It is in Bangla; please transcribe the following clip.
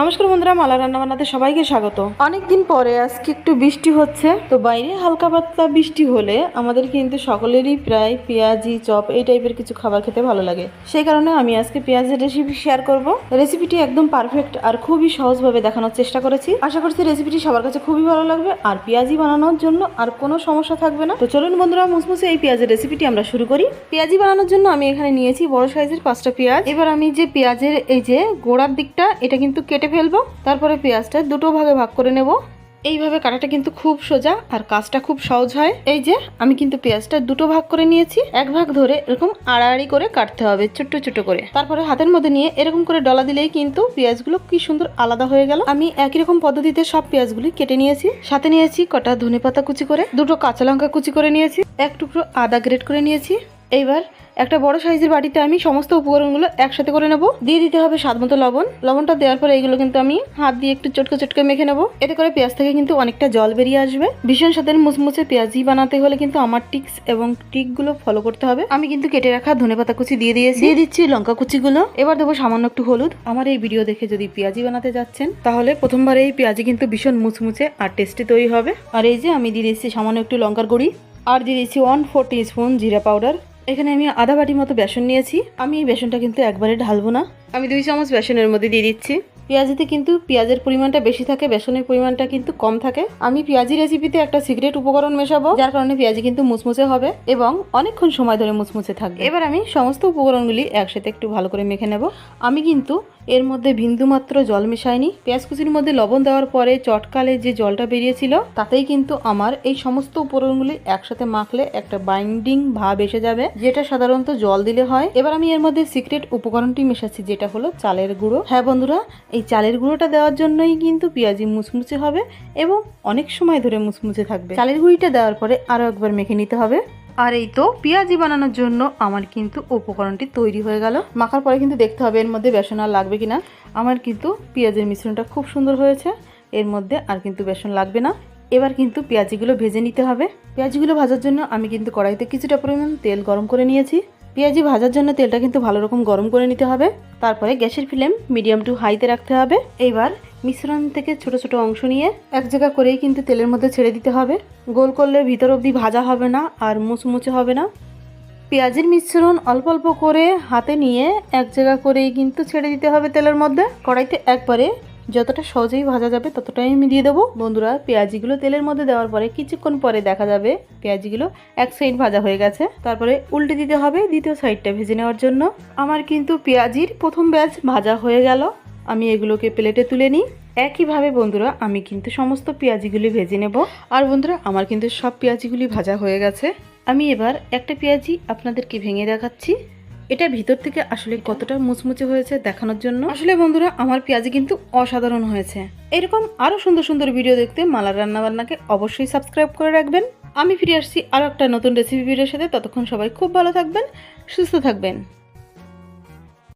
নমস্কার বন্ধুরা মালা রান্না বান্নাতে সবাইকে স্বাগত। অনেকদিন পরে আজকে একটু বৃষ্টি হচ্ছে। তো বাইরে হালকা পাতলা বৃষ্টি হলে আমাদের কিন্তু সকলেরই প্রায় পেঁয়াজি চপ এই টাইপের কিছু খাবার খেতে ভালো লাগে। সেই কারণে আমি আজকে পেঁয়াজের রেসিপি শেয়ার করব। রেসিপিটি একদম পারফেক্ট আর খুবই সহজভাবে দেখানোর চেষ্টা করেছি। আশা করছি রেসিপিটি সবার কাছে খুবই ভালো লাগবে। আর পেঁয়াজি বানানোর জন্য আর কোনো সমস্যা থাকবে না। তো চলুন বন্ধুরা মুসমুসে এই পেঁয়াজের রেসিপিটি আমরা শুরু করি। পেঁয়াজি বানানোর জন্য আমি এখানে নিয়েছি বড় সাইজের পাঁচটা পেঁয়াজ। এবার আমি যে পেঁয়াজের এই যে গোড়ার দিকটা এটা কিন্তু কেটে ফেলব, তারপরে পেঁয়াজটা দুটো ভাগে ভাগ করে নেব। এইভাবে কাটাটা কিন্তু খুব সোজা আর কাজটা খুব সহজ হয়। এই যে, আমি কিন্তু পেঁয়াজটা দুটো ভাগ করে নিয়েছি। এক ভাগ ধরে এরকম আড়াআড়ি করে কাটতে হবে, ছোট্ট ছোট্ট করে। তারপরে হাতের মধ্যে নিয়ে এরকম করে ডলা দিলেই কিন্তু পেঁয়াজগুলো কি সুন্দর আলাদা হয়ে গেল। আমি একই রকম পদ্ধতিতে সব পেঁয়াজগুলি কেটে নিয়েছি। সাথে নিয়েছি কটা ধনে পাতা কুচি করে, দুটো কাঁচা লঙ্কা কুচি করে নিয়েছি, এক টুকরো আদা গ্রেট করে নিয়েছি। এইবার একটা বড় সাইজের বাটিতে আমি সমস্ত উপকরণগুলো একসাথে করে নেব। দিয়ে দিতে হবে স্বাদ মতো লবণ। লবণটা দেওয়ার পরে এইগুলো কিন্তু আমি হাত দিয়ে একটু চটকে চটকে মেখে নেব। এতে করে পেঁয়াজ থেকে কিন্তু অনেকটা জল বেরিয়ে আসবে। ভীষণ স্বাদের মুচমুচে পেঁয়াজি বানাতে হলে কিন্তু আমার টিক্স এবং টিকগুলো ফলো করতে হবে। আমি কিন্তু কেটে রাখা ধনে পাতা কুচি দিয়ে দিয়েছি। দিয়ে দিচ্ছি লঙ্কা কুচিগুলো। এবার দেবো সামান্য একটু হলুদ। আমার এই ভিডিও দেখে যদি পেঁয়াজি বানাতে যাচ্ছেন, তাহলে প্রথমবার এই পেঁয়াজি কিন্তু ভীষণ মুচমুচে আর টেস্টি তৈরি হবে। আর এই যে আমি দিয়ে দিচ্ছি সামান্য একটু লঙ্কার গুঁড়ি। আর দিয়ে দিচ্ছি ওয়ান ফোর স্পুন জিরা পাউডার এখানে আমি আধা বাটির মতো বেসন নিয়েছি। আমি এই বেসনটা কিন্তু একবারে ঢালবো না। আমি দুই চামচ বেসনের মধ্যে দিয়ে দিচ্ছি। পেঁয়াজিতে কিন্তু পেঁয়াজের পরিমাণটা বেশি থাকে বেসনের পরিমাণটা কিন্তু কম থাকে। আমি পেঁয়াজি রেসিপিতে একটা সিক্রেট উপকরণ মেশাবো যার কারণে পেঁয়াজি কিন্তু মুচমুচে হবে এবং অনেকক্ষণ সময় ধরে মুচমুচে থাকবে। এবার আমি সমস্ত উপকরণগুলি একসাথে একটু ভালো করে মেখে নেব। আমি কিন্তু এর মধ্যে বিন্দুমাত্র জল মেশায়নি। পেঁয়াজ কুচির মধ্যে লবণ দেওয়ার পরে চটকালে যে জলটা বেরিয়েছিল, তাতেই কিন্তু আমার এই সমস্ত উপকরণগুলি একসাথে মাখলে একটা বাইন্ডিং ভাব এসে যাবে, যেটা সাধারণত জল দিলে হয়। এবার আমি এর মধ্যে সিক্রেট উপকরণটি মেশাচ্ছি, যেটা হলো চালের গুঁড়ো। হ্যাঁ বন্ধুরা, এই চালের গুঁড়োটা দেওয়ার জন্যই কিন্তু পেঁয়াজি মুচমুচে হবে এবং অনেক সময় ধরে মুচমুচে থাকবে। চালের গুঁড়িটা দেওয়ার পরে আরও একবার মেখে নিতে হবে। আর এই তো পেঁয়াজি বানানোর জন্য আমার কিন্তু উপকরণটি তৈরি হয়ে গেল। মাখার পরে কিন্তু দেখতে হবে এর মধ্যে বেসন আর লাগবে কিনা। আমার কিন্তু পেঁয়াজের মিশ্রণটা খুব সুন্দর হয়েছে। এর মধ্যে আর কিন্তু বেসন লাগবে না। এবার কিন্তু পেঁয়াজিগুলো ভেজে নিতে হবে। পেঁয়াজিগুলো ভাজার জন্য আমি কিন্তু কড়াইতে কিছুটা পরিমাণ তেল গরম করে নিয়েছি। পেঁয়াজি ভাজার জন্য তেলটা কিন্তু ভালো রকম গরম করে নিতে হবে। তারপরে গ্যাসের ফ্লেম মিডিয়াম টু হাইতে রাখতে হবে। এইবার মিশ্রণ থেকে ছোট ছোট অংশ নিয়ে এক জায়গা করেই কিন্তু তেলের মধ্যে ছেড়ে দিতে হবে। গোল করলে ভিতর অবধি ভাজা হবে না আর মুচমুচে হবে না। পেঁয়াজের মিশ্রণ অল্প অল্প করে হাতে নিয়ে এক জায়গা করেই কিন্তু ছেড়ে দিতে হবে তেলের মধ্যে। কড়াইতে একবারে যতটা সহজেই ভাজা যাবে ততটাই আমি দিয়ে দেবো। বন্ধুরা, পেঁয়াজিগুলো তেলের মধ্যে দেওয়ার পরে কিছুক্ষণ পরে দেখা যাবে পেঁয়াজিগুলো এক সাইড ভাজা হয়ে গেছে। তারপরে উল্টে দিতে হবে দ্বিতীয় সাইডটা ভেজে নেওয়ার জন্য। আমার কিন্তু পেঁয়াজির প্রথম ব্যাচ ভাজা হয়ে গেল। আমি এগুলোকে প্লেটে তুলে নিই। একইভাবে বন্ধুরা, আমি কিন্তু সমস্ত পেঁয়াজিগুলি ভেজে নেব। আর বন্ধুরা, আমার কিন্তু সব পেঁয়াজিগুলি ভাজা হয়ে গেছে। আমি এবার একটা পেঁয়াজি আপনাদেরকে ভেঙে দেখাচ্ছি। এটা ভিতর থেকে আসলে কতটা মুচমুচে হয়েছে দেখানোর জন্য? আসলে বন্ধুরা, আমার পেঁয়াজি কিন্তু অসাধারণ হয়েছে। এরকম আরও সুন্দর সুন্দর ভিডিও দেখতে মালার রান্নাবান্নাকে অবশ্যই সাবস্ক্রাইব করে রাখবেন। আমি ফিরে আসছি আরও একটা নতুন রেসিপি ভিডিওর সাথে। ততক্ষণ সবাই খুব ভালো থাকবেন, সুস্থ থাকবেন।